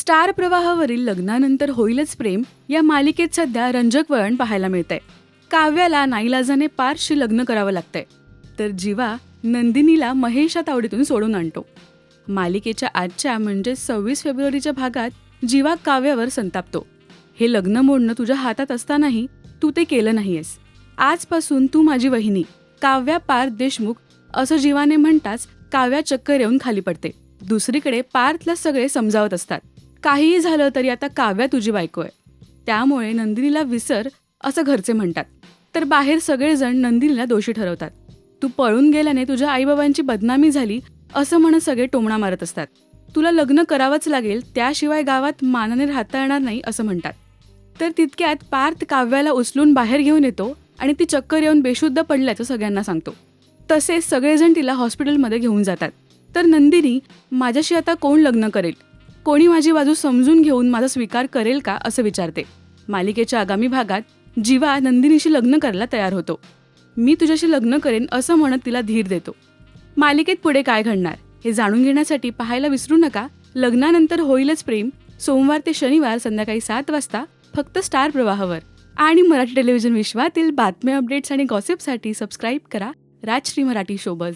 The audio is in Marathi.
स्टार प्रवाहावरील लग्नानंतर होईलच प्रेम या मालिकेत सध्या रंजक वळण पाहायला मिळतंय. काव्याला नाईलाजाने पारशी लग्न करावं लागतंय. तर जीवा नंदिनीला महेश तावडीतून सोडून आणतो. मालिकेच्या आजच्या म्हणजे सव्वीस फेब्रुवारीच्या भागात जीवा काव्यावर संतापतो. हे लग्न मोडणं तुझ्या हातात असतानाही तू ते केलं नाहीयेस. आजपासून तू माझी वहिनी काव्या पार देशमुख असं जीवाने म्हणताच काव्या चक्कर येऊन खाली पडते. दुसरीकडे पार्थला सगळे समजावत असतात. काहीही झालं तरी आता काव्या तुझी बायको आहे. त्यामुळे नंदिनीला विसर असं घरचे म्हणतात. तर बाहेर सगळेजण नंदिनीला दोषी ठरवतात. तू पळून गेल्याने तुझ्या आईबाबांची बदनामी झाली असं म्हणत सगळे टोमणा मारत असतात. तुला लग्न करावंच लागेल त्याशिवाय गावात मानाने राहता येणार नाही असं म्हणतात. तर तितक्यात पार्थ काव्याला उचलून बाहेर घेऊन येतो आणि ती चक्कर येऊन बेशुद्ध पडल्याचं सगळ्यांना सांगतो. तसेच सगळेजण तिला हॉस्पिटलमध्ये घेऊन जातात. तर नंदिनी माझ्याशी आता कोण लग्न करेल? कोणी माझी बाजू समजून घेऊन माझा स्वीकार करेल का असं विचारते. मालिकेच्या आगामी भागात जीवा नंदिनीशी लग्न करायला तयार होतो. मी तुझ्याशी लग्न करेन असं म्हणत तिला धीर देतो. मालिकेत पुढे काय घडणार हे जाणून घेण्यासाठी पाहायला विसरू नका. लग्नानंतर होईलच प्रेम. सोमवार ते शनिवार संध्याकाळी सात वाजता फक्त स्टार प्रवाहावर. आणि मराठी टेलिव्हिजन विश्वातील बातम्या अपडेट्स आणि गॉसिपसाठी सबस्क्राईब करा. राजश्री मराठी शोबज